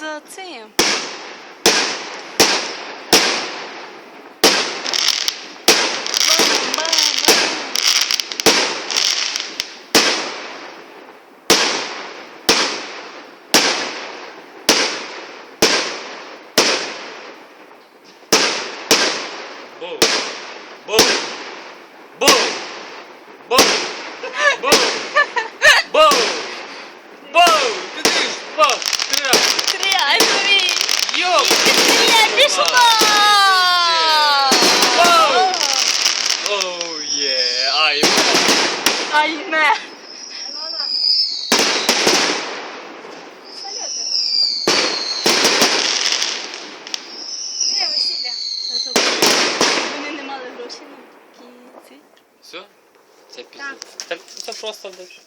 organizacji. Boom. Boom. Boom. Boom. весілля. Вони не мали грошей на такі ці. Все? Це пізно. Так це просто дальше.